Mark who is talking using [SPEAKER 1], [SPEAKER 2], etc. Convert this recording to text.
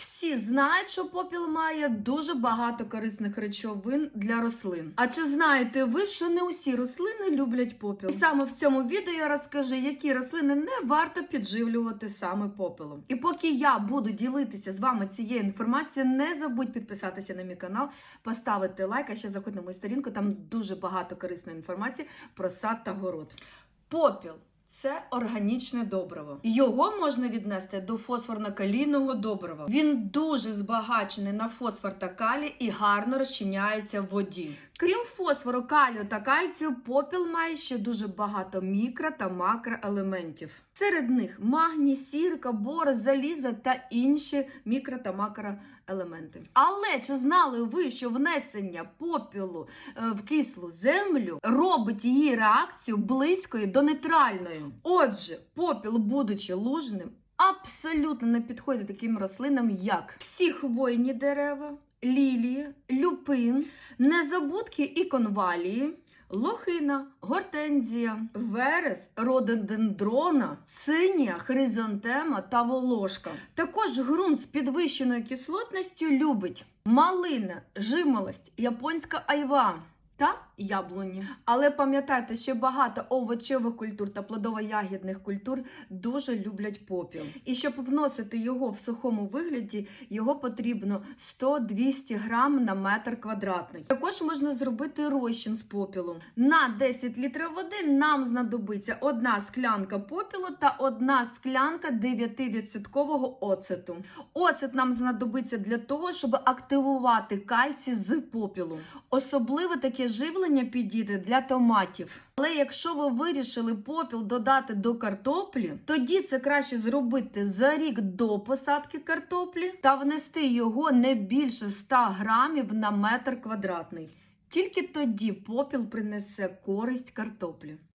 [SPEAKER 1] Всі знають, що попіл має дуже багато корисних речовин для рослин. А чи знаєте ви, що не усі рослини люблять попіл? І саме в цьому відео я розкажу, які рослини не варто підживлювати саме попелом. І поки я буду ділитися з вами цією інформацією, не забудь підписатися на мій канал, поставити лайк, а ще заходь на мою сторінку. Там дуже багато корисної інформації про сад та город. Попіл. Це органічне добриво. Його можна віднести до фосфорно-калійного добрива. Він дуже збагачений на фосфор та калій і гарно розчиняється в воді. Крім фосфору, калію та кальцію, попіл має ще дуже багато мікро та макроелементів. Серед них магній, сірка, бор, заліза та інші мікро та макроелементи. Але чи знали ви, що внесення попілу е, в кислу землю робить її реакцію близькою до нейтральної? Отже, попіл, будучи лужним, абсолютно не підходить таким рослинам, як всі хвойні дерева, лілії, люпин, незабудки і конвалії. Лохина, гортензія, верес, рододендрона, цинія, хризантема та волошка. Також ґрунт з підвищеною кислотністю любить малина, жимолость, японська айва та яблуні. Але пам'ятайте, що багато овочевих культур та плодово-ягідних культур дуже люблять попіл. І щоб вносити його в сухому вигляді, його потрібно 100-200 грам на метр квадратний. Також можна зробити розчин з попілу. На 10 літрів води нам знадобиться одна склянка попілу та одна склянка 9% оцету. Оцет нам знадобиться для того, щоб активувати кальцій з попілу. Особливо таке живлення підійде для томатів. Але якщо ви вирішили попіл додати до картоплі, тоді це краще зробити за рік до посадки картоплі та внести його не більше 100 грамів на метр квадратний. Тільки тоді попіл принесе користь картоплі.